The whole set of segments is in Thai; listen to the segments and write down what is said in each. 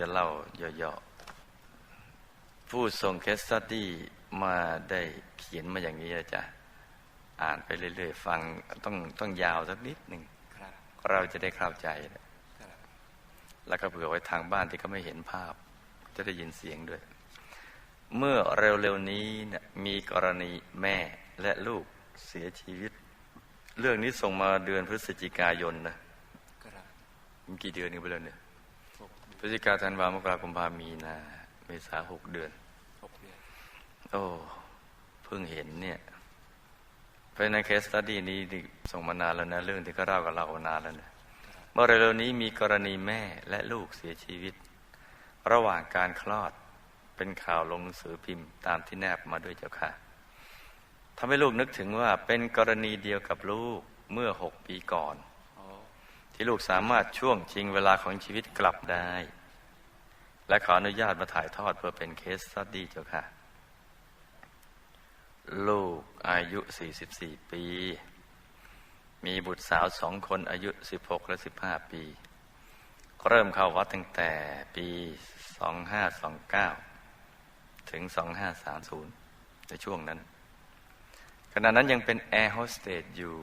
งจะเล่าย่อๆผู้ส่งเคสสตดี้มาได้เขียนมาอย่างนี้นะจ๊ะอ่านไปเรื่อยๆ ฟังต้องต้องยาวสักนิดหนึ่งครับเราจะได้เข้าใจครับแล้วก็เผื่อไว้ทางบ้านที่เขาไม่เห็นภาพ จะได้ยินเสียงด้วย เมื่อเร็วๆนี้เนี่ยมีกรณีแม่และลูกเสียชีวิต เรื่องนี้ส่งมาเดือนพฤศจิกายนนะครับมันกี่เดือนกันไปแล้วเนี่ยหก พฤศจิกาธันวามกราคมกุมภามีนา เมษาหกเดือนหกเดือน โอ้เพิ่งเห็นเนี่ยเพราะในเคสตัดดี้นี้นี่ส่งมานานแล้วนะเรื่องที่เขาเล่ากับเรานานแล้วนะเมื่อเร็วๆนี้มีกรณีแม่และลูกเสียชีวิต ระหว่างการคลอดเป็นข่าวลงหนังสือพิมพ์ตามที่แนบมาด้วยเจ้าค่ะทำให้ลูกนึกถึงว่าเป็นกรณีเดียวกับลูกเมื่อหกปีก่อน ที่ลูกสามารถช่วงชิงเวลาของชีวิตกลับได้ และขออนุญาตมาถ่ายทอดเพื่อเป็นเคสสตดี้เจ้าค่ะ ลูกอายุ 44 ปี มีบุตรสาวสองคนอายุ 16 และ 15 ปี เริ่มเข้าวัดตั้งแต่ปี 2529 ถึง 2530 ในช่วงนั้น ขณะนั้นยังเป็นแอร์โฮสเตสอยู่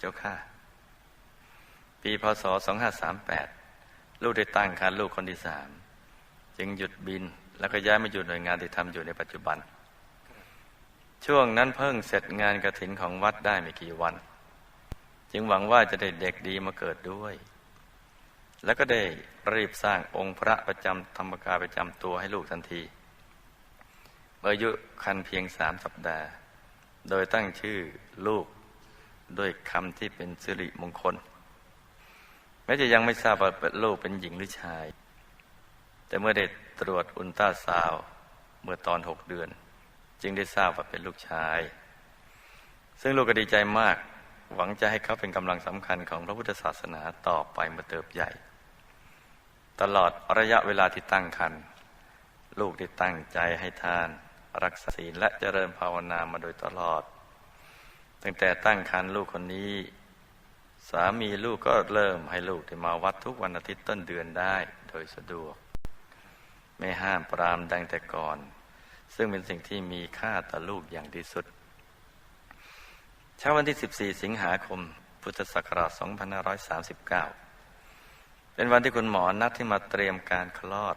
เจ้าค่ะ ปีพศ 2538 ลูกได้ตั้งครรภ์ลูกคนที่สามจึงหยุดบินแล้วก็ย้ายมาอยู่หน่วยงานที่ทำอยู่ในปัจจุบัน ช่วงนั้นเพิ่งเสร็จงานกระถินของวัดได้ไม่กี่วัน จึงหวังว่าจะได้เด็กดีมาเกิดด้วย แล้วก็ได้รีบสร้างองค์พระประจำธรรมกายประจำตัวให้ลูกทันทีเมื่ออายุคันเพียงสามสัปดาห์ โดยตั้งชื่อลูกด้วยคำที่เป็นสิริมงคล ม้จะยังไม่ทราบว่าเป็นลูกเป็นหญิงหรือชาย แต่เมื่อได้ตรวจอุลตราซาว์เมื่อตอนหกเดือน จึงได้ทราบว่าเป็นลูกชาย ซึ่งลูกก็ดีใจมาก หวังจะให้เขาเป็นกำลังสำคัญของพระพุทธศาสนาต่อไปเมื่อเติบใหญ่ ตลอดระยะเวลาที่ตั้งครรภ์ลูกได้ตั้งใจให้ทาน รักษาศีลและเจริญภาวนามาโดยตลอด ตั้งแต่ตั้งครรภ์ลูกคนนี้ สามีลูกก็เริ่มให้ลูกได้มาวัดทุกวันอาทิตย์ต้นเดือนได้โดยสะดวก ไม่ห้ามปรามดังแต่ก่อน ซึ่งเป็นสิ่งที่มีค่าต่อลูกอย่างที่สุด เช้าวันที่ 14 สิงหาคม พุทธศักราช 2539 เป็นวันที่คุณหมอนัดที่มาเตรียมการคลอด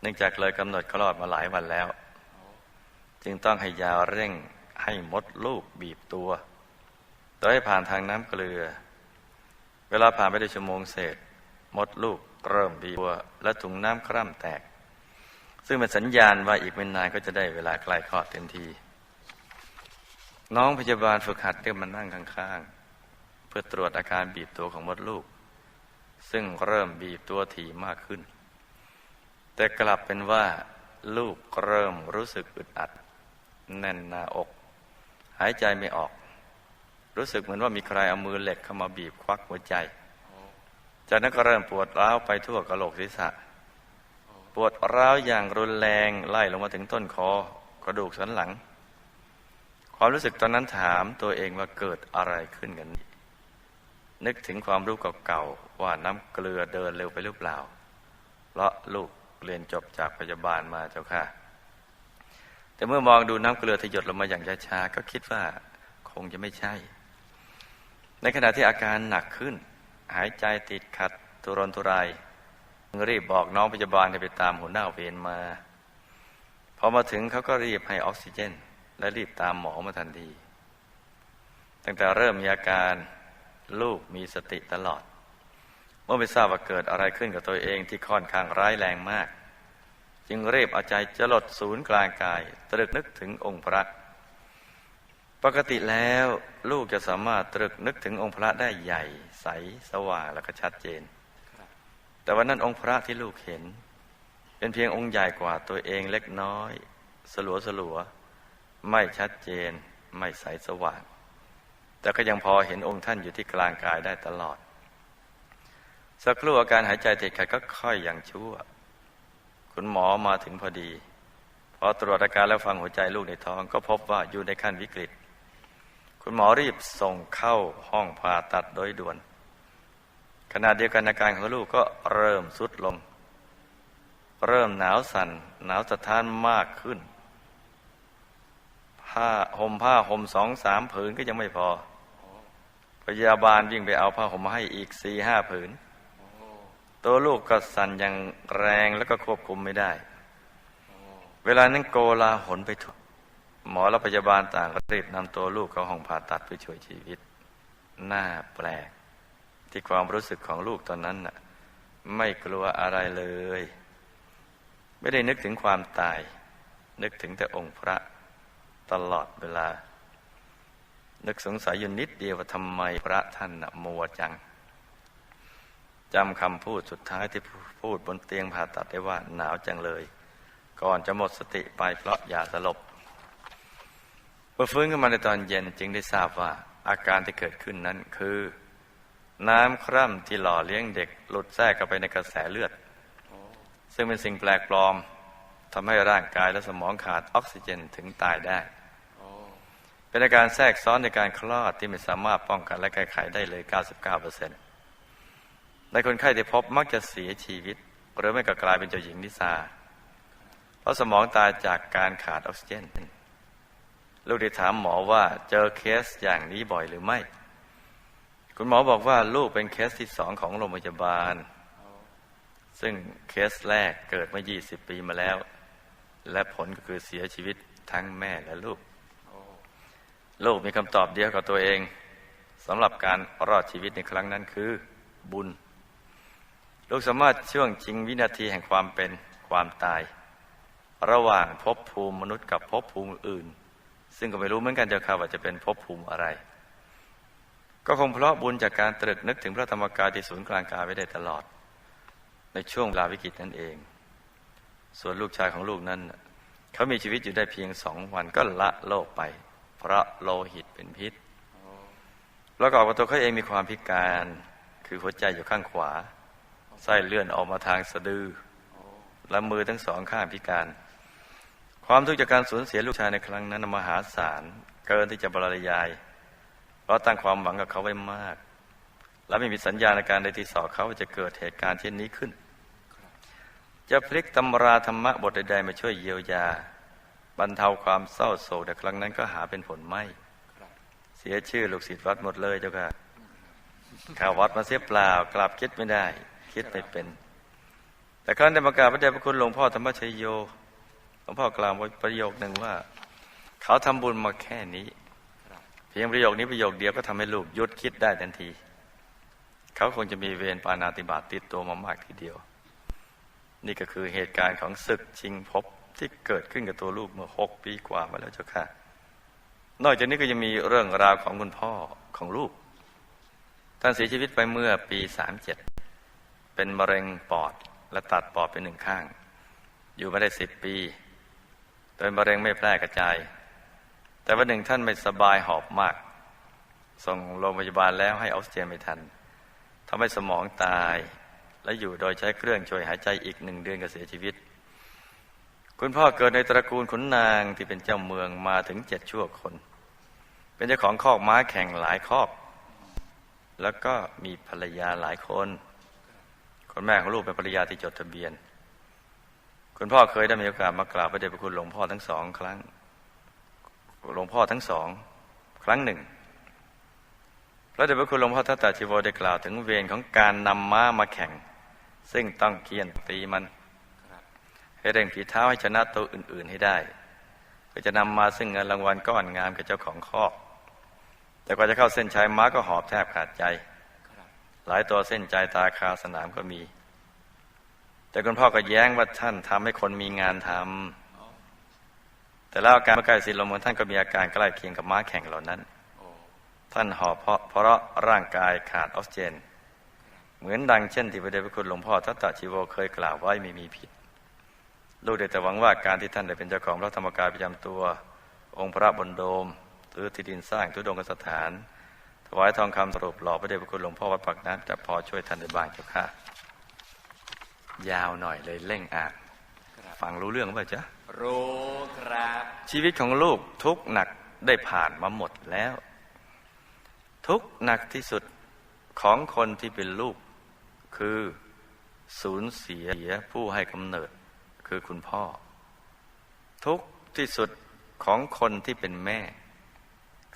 เนื่องจากเลยกำหนดคลอดมาหลายวันแล้ว จึงต้องให้ยาเร่งให้มดลูกบีบตัว โดยให้ผ่านทางน้ำเกลือ เวลาผ่านไปได้ชั่วโมงเศษมดลูกเริ่มบีบตัวและถุงน้ำคร่ำแตก ซึ่งเป็นสัญญาณว่าอีกไม่นานก็จะได้เวลาใกล้คลอดเต็มที น้องพยาบาลฝึกหัดเดินมานั่งข้างๆ เพื่อตรวจอาการบีบตัวของมดลูก ซึ่งเริ่มบีบตัวถี่มากขึ้น แต่กลับเป็นว่าลูกเริ่มรู้สึกอึดอัด แน่นหน้าอก หายใจไม่ออก รู้สึกเหมือนว่ามีใครเอามือเหล็กเข้ามาบีบควักหัวใจอ๋อจากนั้นก็เริ่มปวดร้าวไปทั่วกระโหลกศีรษะ ปวดร้าวอย่างรุนแรงไล่ลงมาถึงต้นคอกระดูกสันหลัง ความรู้สึกตอนนั้นถามตัวเองว่าเกิดอะไรขึ้นกันนี่นึกถึงความรู้เก่าๆว่าน้ำเกลือเดินเร็วไปหรือเปล่า เพราะลูกเรียนจบจากพยาบาลมาเจ้าค่ะ แต่เมื่อมองดูน้ำเกลือที่หยดลงมาอย่างช้าๆก็คิดว่าคงจะไม่ใช่ ในขณะที่อาการหนักขึ้น หายใจติดขัดทุรนทุรายรีบบอกน้องพยาบาลให้ไปตามหัวหน้าเวรมา พอมาถึงเขาก็รีบให้ออกซิเจน และรีบตามหมอมาทันที ตั้งแต่เริ่มมีอาการลูกมีสติตลอด เมื่อไม่ทราบว่าเกิดอะไรขึ้นกับตัวเองที่ค่อนข้างร้ายแรงมาก จึงเรีบเอาใจจะลดศูนย์กลางกาย ตรึกนึกถึงองค์พระ ปกติแล้วลูกจะสามารถตรึกนึกถึงองค์พระได้ใหญ่ ใสสว่างและก็ชัดเจนครับแต่วันนั้นองค์พระที่ลูกเห็น เป็นเพียงองค์ใหญ่กว่าตัวเองเล็กน้อย สลัวสลัวๆไม่ชัดเจน ไม่ใสสว่าง แต่ก็ยังพอเห็นองค์ท่านอยู่ที่กลางกายได้ตลอด สักครู่อาการหายใจติดขัดก็ค่อยอย่างชั่ว คุณหมอมาถึงพอดี พอตรวจอาการแล้วฟังหัวใจลูกในท้อง ก็พบว่าอยู่ในขั้นวิกฤต คุณหมอรีบส่งเข้าห้องผ่าตัดโดยด่วน ขณะเดียวกันอาการของลูกก็เริ่มสุดลง เริ่มหนาวสัน่นหนาวสะท้านมากขึ้น ผ้าห่มผ้าห่มสองสามผืนก็ยังไม่พอ พยาบาลวิ่งไปเอาผ้าห่มมาให้อีกสี่ห้าผืน ตัวลูกก็สั่นอย่างแรงแล้วก็ควบคุมไม่ได้ เวลานั้นโกลาหลไปทุก หมอและพยาบาลต่างก็รีบนำตัวลูกเข้าห้องผ่าตัดเพื่อช่วยชีวิต น่าแปลก ที่ความรู้สึกของลูกตอนนั้นน่ะไม่กลัวอะไรเลย ไม่ได้นึกถึงความตาย นึกถึงแต่องค์พระตลอดเวลา นึกสงสัยอยู่นิดเดียวว่าทำไมพระท่านนะมัวจังจำคำพูดสุดท้ายที่พูดบนเตียงผ่าตัดได้ว่าหนาวจังเลย ก่อนจะหมดสติไปเพราะยาสลบ มื่อฟื้นขึ้นมาในตอนเย็นจึงได้ทราบว่าอาการที่เกิดขึ้นนั้นคือ น้ำคร่ำที่หล่อเลี้ยงเด็กหลุดแทรกเข้าไปในกระแสเลือด ซึ่งเป็นสิ่งแปลกปลอมทำให้ร่างกายและสมองขาดออกซิเจนถึงตายได้ เป็นอาการแทรกซ้อนในการคลอดที่ไม่สามารถป้องกันและแก้ไขได้เลย 99%ในคนไข้ที่พบมักจะเสียชีวิต หรือไม่ก็กลายเป็นเจ้าหญิงนิสาเพราะสมองตายจากการขาดออกซิเจน ลูกได้ถามหมอว่าเจอเคสอย่างนี้บ่อยหรือไม่ คุณหมอบอกว่าลูกเป็นเคสที่สองของโรงพยาบาล ซึ่งเคสแรกเกิดเมื่อ 20 ปีมาแล้ว และผลก็คือเสียชีวิตทั้งแม่และลูก ลูกมีคำตอบเดียวกับตัวเองสำหรับการรอดชีวิตในครั้งนั้นคือ บุญ ลูกสามารถช่วงชิงวินาทีแห่งความเป็นความตาย ระหว่างภพภูมิมนุษย์กับภพภูมิอื่น ซึ่งก็ไม่รู้เหมือนกันเจ้าค่ะว่าจะเป็นภพภูมิอะไร ก็คงเพราะบุญจากการตรึกนึกถึงพระธรรมกายที่ศูนย์กลางกายไว้ได้ตลอด ในช่วงเวลาวิกฤตนั่นเอง ส่วนลูกชายของลูกนั้น เขามีชีวิตอยู่ได้เพียงสองวันก็ละโลกไป เพราะโลหิตเป็นพิษแล้วก็ออกมาตัวเขาเองมีความพิการคือหัวใจอยู่ข้างขวาไส้เลื่อนออกมาทางสะดือและมือทั้งสองข้างพิการ ความทุกข์จากการสูญเสียลูกชายในครั้งนั้นมหาศาลเกินที่จะบรรยาย เพราะตั้งความหวังกับเขาไว้มาก และไม่มีสัญญาณในการใดที่สอเขาว่าจะเกิดเหตุการณ์เช่นนี้ขึ้น จะพลิกตำราธรรมะบทใดๆมาช่วยเยียวยา บรรเทาความเศร้าโศกแต่ครั้งนั้นก็หาเป็นผลไม่ เสียชื่อลูกศิษย์วัดหมดเลยเจ้าค่ะข่าววัดมาเสียเปล่ากลับคิดไม่ได้ คิดไม่เป็น แต่ครั้งได้ประกาศพระเดชพระคุณหลวงพ่อธรรมชัยโย งพ่อกล่าวไว้ประโยคหนึ่งว่า เขาทำบุญมาแค่นี้ เพียงประโยคนี้ประโยคเดียวก็ทำให้ลูกยุดคิดได้ทันที เขาคงจะมีเวรปานาติบาตติดตัวมามากทีเดียว นี่ก็คือเหตุการณ์ของศึกชิงภพที่เกิดขึ้นกับตัวลูกเมื่อหกปีกว่ามาแล้วเจ้าค่ะ นอกจากนี้ก็ยังมีเรื่องราวของคุณพ่อของลูกท่านเสียชีวิตไปเมื่อปีสามเจ็ดเป็นมะเร็งปอดและตัดปอดเป็นหนึ่งข้าง อยู่มาได้สิบปี โดยมะเร็งไม่แพร่กระจาย แต่วันหนึ่งท่านไม่สบายหอบมาก ส่งโรงพยาบาลแล้วให้ออกซิเจนไม่ทันทำให้สมองตาย และอยู่โดยใช้เครื่องช่วยหายใจอีกหนึ่งเดือนก็เสียชีวิต คุณพ่อเกิดในตระกูลขุนนางที่เป็นเจ้าเมืองมาถึงเจ็ดชั่วคน เป็นเจ้าของคอกม้าแข่งหลายคอก แล้วก็มีภรรยาหลายคน คนแม่ของลูกเป็นภรรยาที่จดทะเบียน คุณพ่อเคยได้มีโอกาสมากราบพระเดชพระคุณหลวงพ่อทั้งสองครั้ง หลวงพ่อทั้งสอง ครั้งหนึ่ง พระเดชพระคุณหลวงพ่อทัตตาชิโวได้กล่าวถึงเวรของการนำม้ามาแข่ง ซึ่งต้องเคี่ยนตีมันให้เร่งฝีเท้าให้ชนะตัวอื่น ๆให้ได้เพื่อจะนำมาซึ่งเงินรางวัลก้อนงามกับเจ้าของคอก แต่กว่าจะเข้าเส้นชัยม้าก็หอบแทบขาดใจ หลายตัวเส้นใจตาคาสนามก็มี แต่คุณพ่อก็แย้งว่าท่านทำให้คนมีงานทำแต่แล้วอาการเมื่อใกล้สิ้นลมของท่านก็มีอาการใกล้เคียงกับม้าแข่งเหล่านั้น ท่านหอบเพราะเพราะร่างกายขาดออกซิเจน เหมือนดังเช่นที่พระเดชพระคุณหลวงพ่อทัตตาชิโวเคยกล่าวไว้ไม่มีผิด ลูกได้แต่หวังว่าการที่ท่านได้เป็นเจ้าของพระธรรมกายประจำตัว องค์พระบนโดมหรือที่ดินสร้างทุดงกสถานถวายทองคำสรุปหล่อพระเดชพระคุณหลวงพ่อวัดปากน้ำจะพอช่วยท่านได้บ้างเจ้าค่ะ ยาวหน่อยเลยเร่งอ่านฟังรู้เรื่องป่ะจ๊ะรู้ครับ ชีวิตของลูกทุกข์หนักได้ผ่านมาหมดแล้ว ทุกข์หนักที่สุดของคนที่เป็นลูก คือสูญเสียผู้ให้กำเนิด คือคุณพ่อ ทุกข์ที่สุดของคนที่เป็นแม่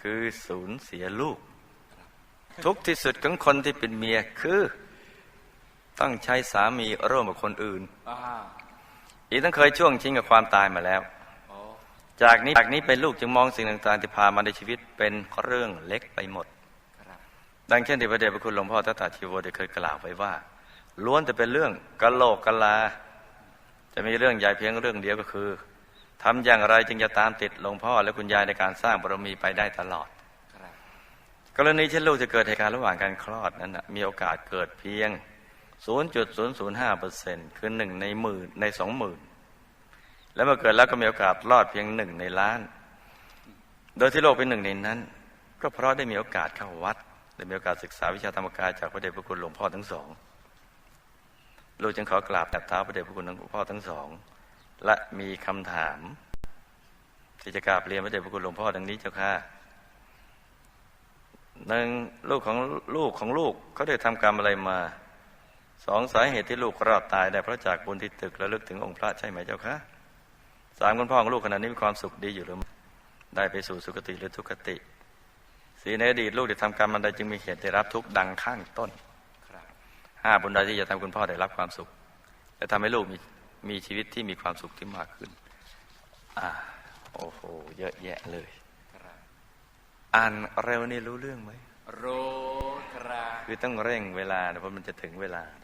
คือสูญเสียลูก ทุกข์ที่สุดของคนที่เป็นเมียคือ ต้องใช้สามีร่วมกับคนอื่นอ่าอีกทั้งเคยช่วงชิงกับความตายมาแล้วโอ้จากนี้จากนี้เป็นลูกจึงมองสิ่งต่างๆที่ผ่านมาในชีวิตเป็นเรื่องเล็กไปหมดครับดังเช่นที่พระเดชพระคุณหลวงพ่อทัตตาชีโวได้เคยกล่าวไว้ว่า ล้วนแต่เป็นเรื่องกะโหลกกะลา จะมีเรื่องใหญ่เพียงเรื่องเดียวก็คือทำอย่างไรจึงจะตามติดหลวงพ่อและคุณยายในการสร้างบารมีไปได้ตลอดครับกรณีเช่นลูกจะเกิดเหตุการณ์ระหว่างการคลอดนั้นนะมีโอกาสเกิดเพียง 0.005%คือหนึ่งในหมื่นในสองหมื่นแล้วเมื่อเกิดแล้วก็มีโอกาสรอดเพียงหนึ่งในล้าน โดยที่โลกเป็นหนึ่งในนั้น ก็เพราะได้มีโอกาสเข้าวัด ได้มีโอกาสศึกษาวิชาธรรมกายจากพระเดชพระคุณหลวงพ่อทั้งสองลูกจึงขอกราบแตบเท้าพระเดชพระคุณหลวงพ่อทั้งสอง และมีคำถาม ที่จะกราบเรียนพระเดชพระคุณหลวงพ่อดังนี้เจ้าค่ะหนึ่งลูกของลูกของลูกเขาได้ทำกรรมอะไรมา สองสาเหตุที่ลูกรอดตายได้เพราะจากบุญที่ตึกและลึกถึงองค์พระใช่ไหมเจ้าคะสามคุณพ่อของลูกขณะนี้มีความสุขดีอยู่หรือไม่ได้ไปสู่สุคติหรือทุกขติสีในอดีตลูกได้ทำกรรมมันใดจึงมีเหตุได้รับทุกข์ดังข้างต้นครับห้าบุญใดที่จะทำคุณพ่อได้รับความสุข และทำให้ลูกมีมีชีวิตที่มีความสุขที่มากขึ้น อ่า โอ้โห เยอะแยะเลยครับอ่านเร็วนี่รู้เรื่องไหมรู้ครับคือต้องเร่งเวลานะเพราะมันจะถึงเวลา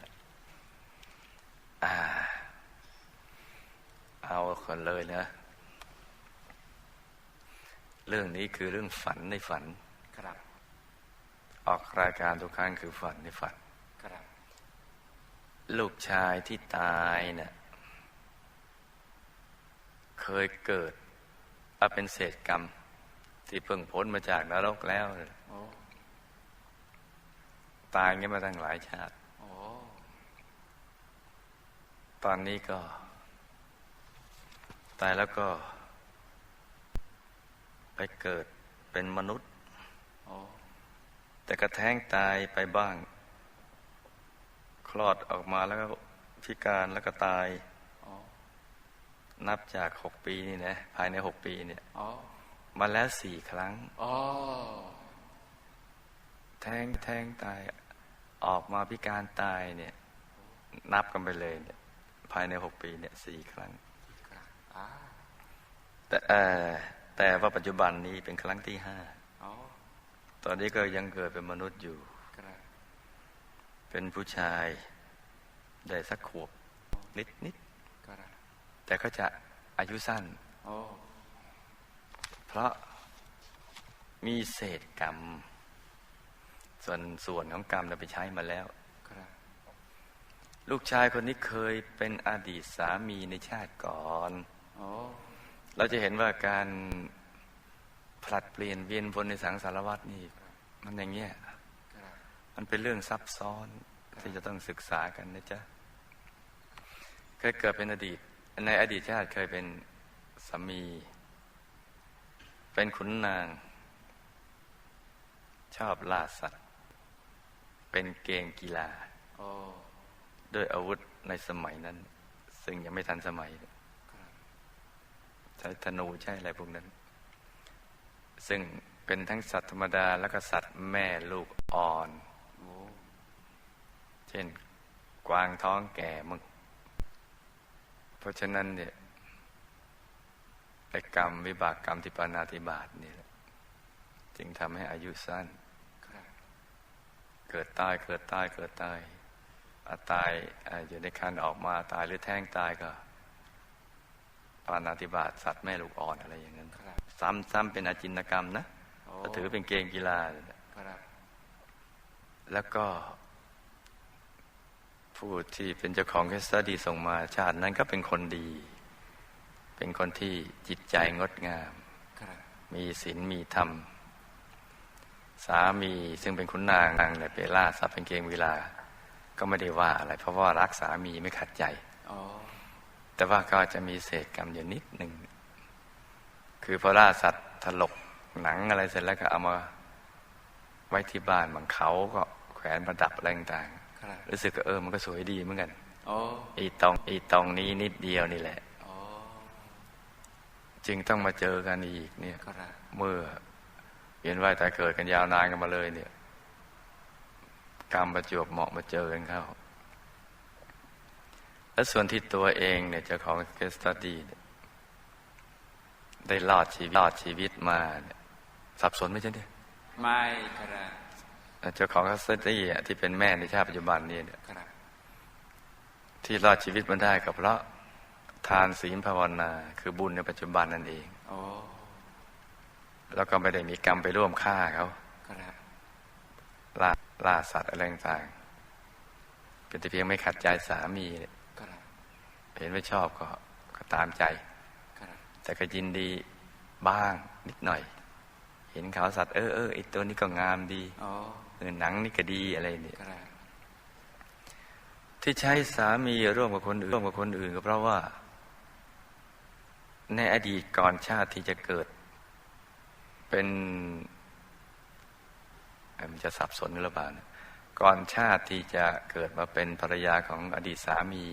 นะ อ่า เอาคนเลยนะ เรื่องนี้คือเรื่องฝันในฝัน ครับ ออกรายการทุกครั้งคือฝันในฝัน ครับ ลูกชายที่ตายเนะ่ยเคยเกิดเอาเป็นเศษกรรม ที่เพิ่งพ้นมาจากนรกแล้วโอ้ตายงี้มาตั้งหลายชาติ โอ้ ตอนนี้ก็ ตายแล้วก็ ไปเกิดเป็นมนุษย์โอ้แต่กระแท้งตายไปบ้าง คลอดออกมาแล้วก็พิการแล้วก็ตายโอ้นับจากหกปีนี่นะ ภายในหกปีเนี่ยโอ้มาแล้วสี่ครั้งโอ้แท้งแท้งตายออกมาพิการตายเนี่ย นับกันไปเลยเนี่ย ภายในหกปีเนี่ยสี่ครั้งครับอ่าแต่เอ่อแต่ว่าปัจจุบันนี้เป็นครั้งที่ห้าโอ้ตอนนี้ก็ยังเกิดเป็นมนุษย์อยู่ครับเป็นผู้ชายได้สักขวบนิดนิดครับแต่ก็จะอายุสั้นโอ้เพราะมีเศษกรรม ส่วนส่วนของกรรมเราไปใช้มาแล้วครับ ลูกชายคนนี้เคยเป็นอดีตสามีในชาติก่อนโอ้เราจะเห็นว่าการผลัดเปลี่ยนเวียนวนในสังสารวัตนี่มันอย่างเงี้ยครับมันเป็นเรื่องซับซ้อนที่จะต้องศึกษากันนะจ๊ะ เคยเกิดเป็นอดีต ในอดีตชาติเคยเป็นสามี เป็นขุนนาง ชอบล่าสัตว์ เป็นเกงกีฬาโอ้ ด้วยอาวุธในสมัยนั้น ซึ่งยังไม่ทันสมัยครับใช้ธนูใช้อะไรพวกนั้น ซึ่งเป็นทั้งสัตว์ธรรมดาแล้วก็สัตว์แม่ลูกอ่อนโอ้เช่น กวางท้องแก่มึงเพราะฉะนั้นเนี่ยไอ้กรรมวิบากกรรมที่ปานาธิบาตเนี่ยจึงทำให้อายุสั้นครับเกิดตายเกิดตายเกิดตายอา ตายอ่าอยู่ในคันออกมาตายหรือแท้งตายก็ปานาธิบาตสัตว์แม่ลูกอ่อนอะไรอย่างนั้นครับซ้ำซ้ำเป็นอาจินกรรมนะโอ้ก็ถือเป็นเกมกีฬาครับแล้วก็ ผู้ที่เป็นเจ้าของแคสตดีส่งมาชาตินั้นก็เป็นคนดี เป็นคนที่จิตใจงดงามครับมีศีลมีธรรม สามีซึ่งเป็นคุณนางนางเนี่ยไปล่าทรัพย์เป็นเกมกีฬา ก็ไม่ได้ว่าอะไร เพราะว่ารักสามีไม่ขัดใจโอ้แต่ว่าก็จะมีเศษกรรมอยู่นิดหนึ่ง คือพอล่าสัตว์ถลกหนังอะไรเสร็จแล้วก็เอามาไว้ที่บ้านบางเขาก็แขวนประดับอะไรต่างครับๆรู้สึกว่าเออมันก็สวยดีเหมือนกันโโอ้อีตรงอีตรงนี้นิดเดียวนี่แหละโอ้จึงต้องมาเจอกันอีกเนี่ยครับเมื่อเวียนว่ายตายเกิดกันยาวนานกันมาเลยเนี่ย กรรมประจวบเหมาะมาเจอกันเข้า และส่วนที่ตัวเองเนี่ยเจ้าของเคสตัดดี้เนี่ยได้รอดชีวิตรอดชีวิตมาเนี่ยสับสนไหมใช่ไหมไม่ครับเจ้าของเคสตัดดี้อะที่เป็นแม่ในชาติปัจจุบันนี้เนี่ยครับที่รอดชีวิตมาได้ก็เพราะทานศีลภาวนา คือบุญในปัจจุบันนั่นเองโอ้แล้วก็ไม่ได้มีกรรมไปร่วมฆ่าเขาครับล่า ล่าสัตว์อะไรต่างๆเป็นแต่เพียงไม่ขัดใจสามีเนี่ยครับเห็นไม่ชอบก็ก็ตามใจครับแต่ก็ยินดีบ้างนิดหน่อย เห็นเขาสัตว์เออเออไอตัวนี้ก็งามดีโอ้เออหนังนี่ก็ดีอะไรเนี่ยครับที่ใช้สามีร่วมกับคนอื่นร่วมกับคนอื่นก็เพราะว่า ในอดีตก่อนชาติที่จะเกิด เป็นเอ้ย มันจะสับสนกันหรือเปล่านะก่อนชาติที่จะเกิดมาเป็นภรรยาของอดีตสามี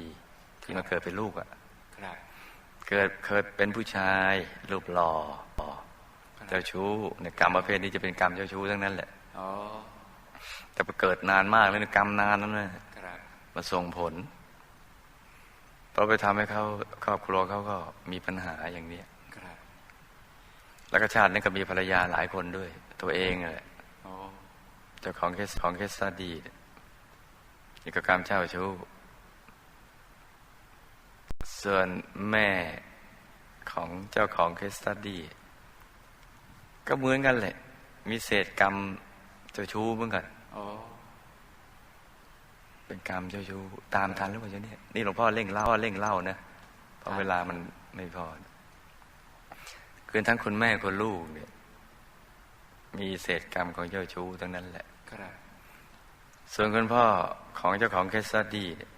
ที่มาเกิดเป็นลูกอะครับเกิดเคยเป็นผู้ชายรูปหล่อเจ้าชู้เนี่ยกรรมประเภทนี้จะเป็นกรรมเจ้าชู้ทั้งนั้นแหละโอ้แต่ไปเกิดนานมากเลยนะกรรมนานนั้นนะครับมาส่งผลเพราะไปทำให้เขาครอบครัวเขาก็มีปัญหาอย่างเนี้ยครับแล้วก็ชาตินี้ก็มีภรรยาหลายคนด้วย ตัวเองนั่นแหละโอ้ เจ้าของเคสของเคสตาดีเนี่ยนี่ก็กรรมเจ้าชู้ส่วนแม่ของเจ้าของเคสตาดีก็เหมือนกันแหละ มีเศษกรรมเจ้าชู้เหมือนกันโอ้เป็นกรรมเจ้าชู้ตามทันหรือเปล่าเจ้าเนี่ยนี่หลวงพ่อเร่งเล่าเร่งเล่านะเพราะเวลามันไม่พอคือทั้งคุณแม่คุณลูกเนี่ย มีเศษกรรมของเจ้าชู้ทั้งนั้นแหละครับส่วนคุณพ่อของเจ้าของเคสตัดดี้เนี่ย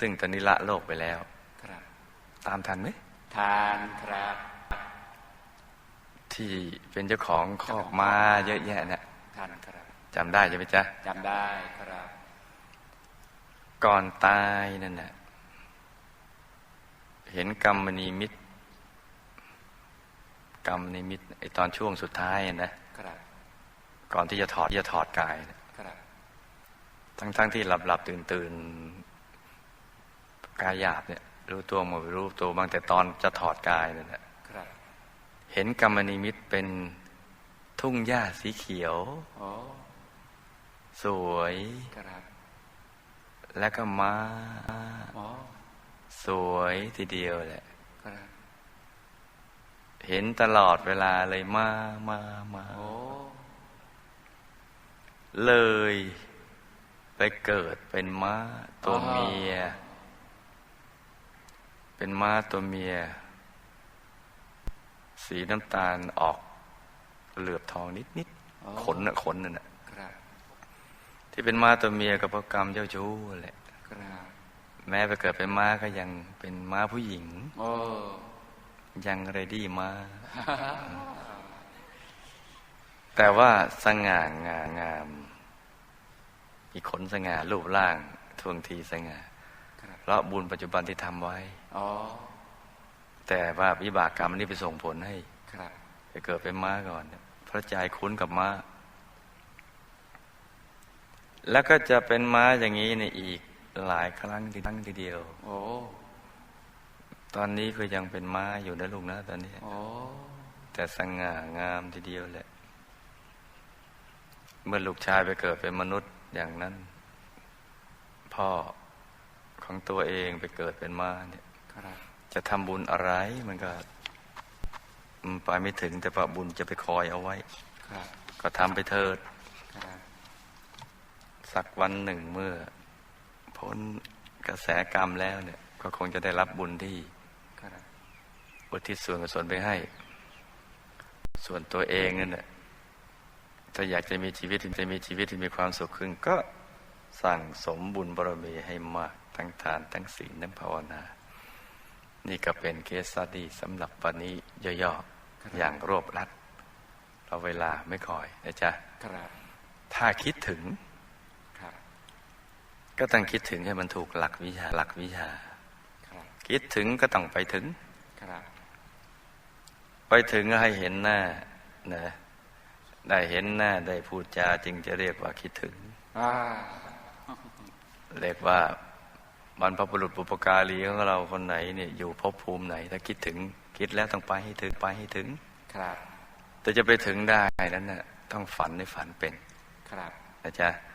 ซึ่งตอนนี้ละโลกไปแล้วครับตามทันไหมทานครับ ที่เป็นเจ้าของคอกม้าเยอะแยะเนี่ยทานครับจำได้ใช่ไหมจ๊ะจำได้ครับ ก่อนตายนั่นน่ะเห็นกรรมนิมิต กรรมนิมิตไอตอนช่วงสุดท้ายอะนะครับก่อนที่จะถอดที่จะถอดกายเนี่ยครับทั้งๆทที่หลับหลับตื่นตื่นกายหยาบเนี่ย รู้ตัวหมดไม่รู้ตัวบ้างแต่ตอนจะถอดกายนั่นแหละครับเห็นกรรมนิมิตเป็นทุ่งหญ้าสีเขียวโอ้สวยครับแล้วก็ม้าโอ้สวยทีเดียวแหละครับ เห็นตลอดเวลาเลยมามามาโอ้เลยไปเกิดเป็นม้าตัวเมีย เป็นม้าตัวเมีย สีน้ำตาลออกเหลือบทองนิดนิดๆขนน่ะขนนั่นน่ะครับที่เป็นม้าตัวเมียกับพระกรรมเจ้าชู้แหละครับแม้ไปเกิดเป็นม้าก็ยังเป็นม้าผู้หญิงโอ้ ยังเรดี้ม้าแต่ว่าสง่างางามมีขนสง่ารูปร่างทวงทีสง่าครับเพราะบุญปัจจุบันที่ทำไว้โอ้แต่ว่าวิบากกรรมนี่ไปส่งผลให้ครับไปเกิดเป็นม้าก่อนเพราะใจคุ้นกับม้า แล้วก็จะเป็นม้าอย่างนี้ในอีกหลายครั้งทีครั้งทีเดียว โอ้ ตอนนี้ก็ยังเป็นม้าอยู่นะลูกนะตอนนี้โอ้แต่สง่างามทีเดียวแหละ เมื่อลูกชายไปเกิดเป็นมนุษย์อย่างนั้น พ่อของตัวเองไปเกิดเป็นม้าเนี่ยครับจะทำบุญอะไรมันก็อืมไปไม่ถึงแต่ว่าบุญจะไปคอยเอาไว้ครับก็ทำไปเถิดครับสักวันหนึ่งเมื่อ พ้นกระแสกรรมแล้วเนี่ย ก็คงจะได้รับบุญที่ครับ อุทิศส่วนกุศลไปให้ ส่วนตัวเองนั่นแหละถ้าอยากจะมีชีวิตที่จะมีชีวิตที่มีความสุขขึ้น ก็สั่งสมบุญบารมีให้มากทั้งทานทั้งศีลทั้งภาวนา นี่ก็เป็นเคสสตดี้สำหรับวันนี้ย่อๆอย่างรวบรัดเราเวลาไม่คอยนะจ๊ะครับถ้าคิดถึงครับก็ต้องคิดถึงให้มันถูกหลักวิชาหลักวิชาครับคิดถึงก็ต้องไปถึงครับ ไปถึงก็ให้เห็นหน้านะได้เห็นหน้าได้พูดจาจึงจะเรียกว่าคิดถึงอ่าเรียกว่าบรรพบุรุษบุปการีของเราคนไหนเนี่ยอยู่ภพภูมิไหน ถ้าคิดถึงคิดแล้วต้องไปให้ถึงไปให้ถึง ครับ แต่จะไปถึงได้นั้นน่ะต้องฝันในฝันเป็น ครับนะจ๊ะค